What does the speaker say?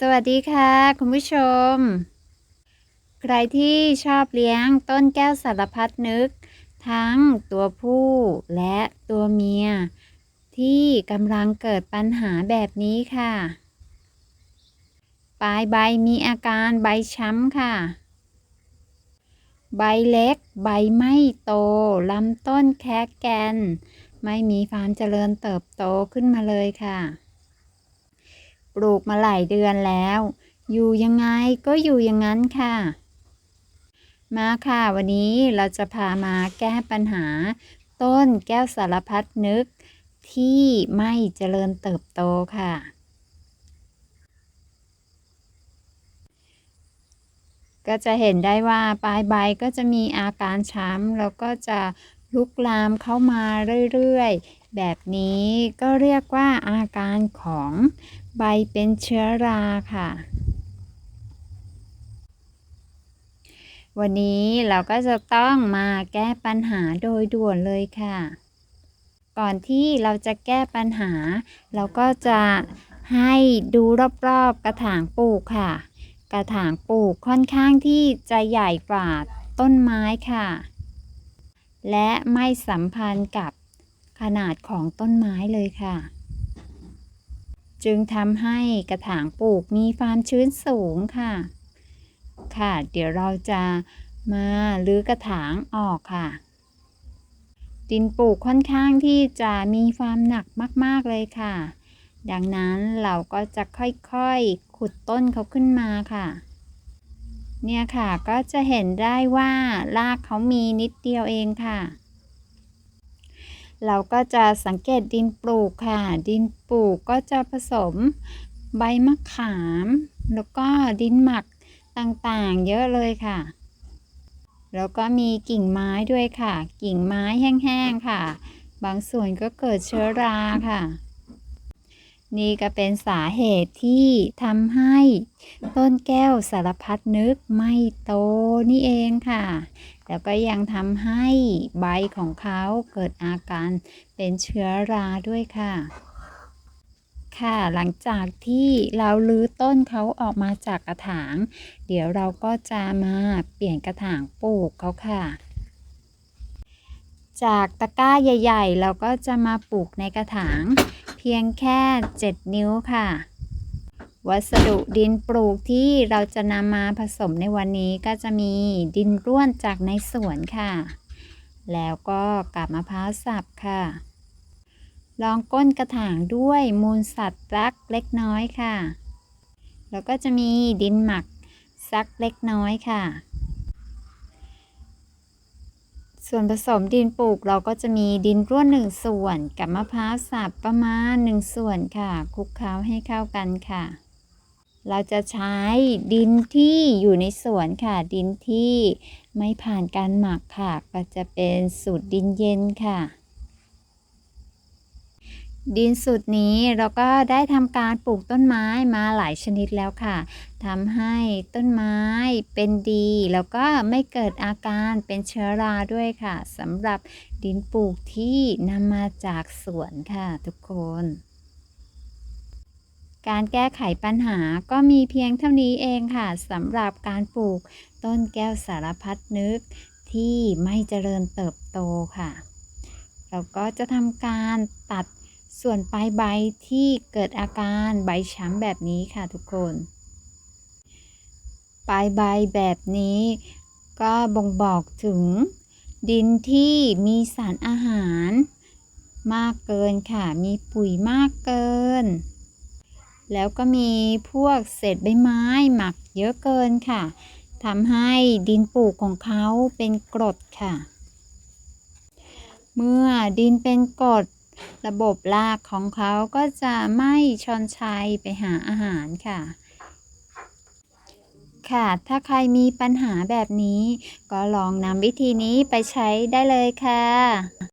สวัสดีค่ะ คุณผู้ชม ใครที่ชอบเลี้ยงต้นแก้วสารพัดนึก ทั้งตัวผู้และตัวเมีย ที่กำลังเกิดปัญหาแบบนี้ค่ะ ปลายใบมีอาการใบช้ำค่ะ ใบเล็ก ใบไม่โตลำต้นแคะแกน ไม่มีความเจริญเติบโตขึ้นมาเลยค่ะ ปลูกมาหลายเดือนแล้ว อยู่ยังไงก็อยู่อย่างนั้นค่ะ มาค่ะวันนี้เราจะพามาแก้ปัญหา ต้นแก้วสารพัดนึกที่ไม่เจริญเติบโตค่ะ ก็จะเห็นได้ว่าปลายใบก็จะมีอาการช้ำแล้วก็จะลุกลามเข้ามาเรื่อยๆ แบบนี้ก็เรียกว่าอาการของใบเป็นเชื้อราค่ะ วันนี้เราก็จะต้องมาแก้ปัญหาโดยด่วนเลยค่ะ ก่อนที่เราจะแก้ปัญหา เราก็จะให้ดูรอบๆกระถางปลูกค่ะ กระถางปลูกค่อนข้างที่จะใหญ่กว่าต้นไม้ค่ะ และไม่สัมพันธ์กับ ขนาดของต้นไม้เลยค่ะ จึงทำให้กระถางปลูกมีความชื้นสูงค่ะ ค่ะ เดี๋ยวเราจะมาลื้อกระถางออกค่ะ ดินปลูกค่อนข้างที่จะมีความหนักมาก ๆ เลยค่ะ ดังนั้นเราก็จะค่อยๆ ขุดต้นเขาขึ้นมาค่ะ เนี่ยค่ะก็จะเห็นได้ว่ารากเขามีนิดเดียวเองค่ะ เราก็จะสังเกตดินปลูกค่ะ ดินปลูกก็จะผสมใบมะขาม แล้วก็ดินหมักต่างๆ เยอะเลยค่ะ แล้วก็มีกิ่งไม้ด้วยค่ะ กิ่งไม้แห้งๆค่ะ บางส่วนก็เกิดเชื้อราค่ะ นี่ก็เป็นสาเหตุที่ทำให้ต้นแก้วสารพัดนึกไม่โตนี่เองค่ะ แล้วก็ยังทำให้ใบของเขาเกิดอาการเป็นเชื้อราด้วยค่ะ ค่ะหลังจากที่เราลื้อต้นเขาออกมาจากกระถาง เดี๋ยวเราก็จะมาเปลี่ยนกระถางปลูกเขาค่ะ จากตะกร้าใหญ่ ๆ เราก็จะมาปลูกในกระถาง เพียงแค่ 7 นิ้วค่ะ วัสดุดินปลูกที่เราจะนำมาผสมในวันนี้ก็จะมีดินร่วนจากในสวนค่ะ แล้วก็กาบมะพร้าวสับค่ะลองก้นกระถางด้วยมูลสัตว์รักเล็กน้อยค่ะ แล้วก็จะมีดินหมักสักเล็กน้อยค่ะ ส่วนผสมดินปลูกเราก็จะมีดินร่วนหนึ่งส่วนกับมะพร้าวสับประมาณหนึ่งส่วนค่ะคลุกเคล้าให้เข้ากันค่ะ เราจะใช้ดินที่อยู่ในสวนค่ะ ดินที่ไม่ผ่านการหมักค่ะ ก็จะเป็นสูตรดินเย็นค่ะ ดินสูตรนี้เราก็ได้ทำการปลูกต้นไม้มาหลายชนิดแล้วค่ะทำให้ต้นไม้เป็นดี แล้วก็ไม่เกิดอาการเป็นเชื้อราด้วยค่ะสำหรับดินปลูกที่นำมาจากสวนค่ะทุกคน การแก้ไขปัญหาก็มีเพียงเท่านี้เองค่ะสำหรับการปลูกต้นแก้วสารพัดนึกที่ไม่เจริญเติบโตค่ะ เราก็จะทำการตัดส่วนปลายใบที่เกิดอาการใบช้ำแบบนี้ค่ะทุกคน ปลายใบแบบนี้ก็บ่งบอกถึงดินที่มีสารอาหารมากเกินค่ะ มีปุ๋ยมากเกิน แล้วก็มีพวกเศษใบไม้หมักเยอะเกินค่ะทำให้ดินปลูกของเขาเป็นกรดค่ะ เมื่อดินเป็นกรดระบบรากของเขาก็จะไม่ชอนชัยไปหาอาหารค่ะ ค่ะ ถ้าใครมีปัญหาแบบนี้ ก็ลองนำวิธีนี้ไปใช้ได้เลยค่ะ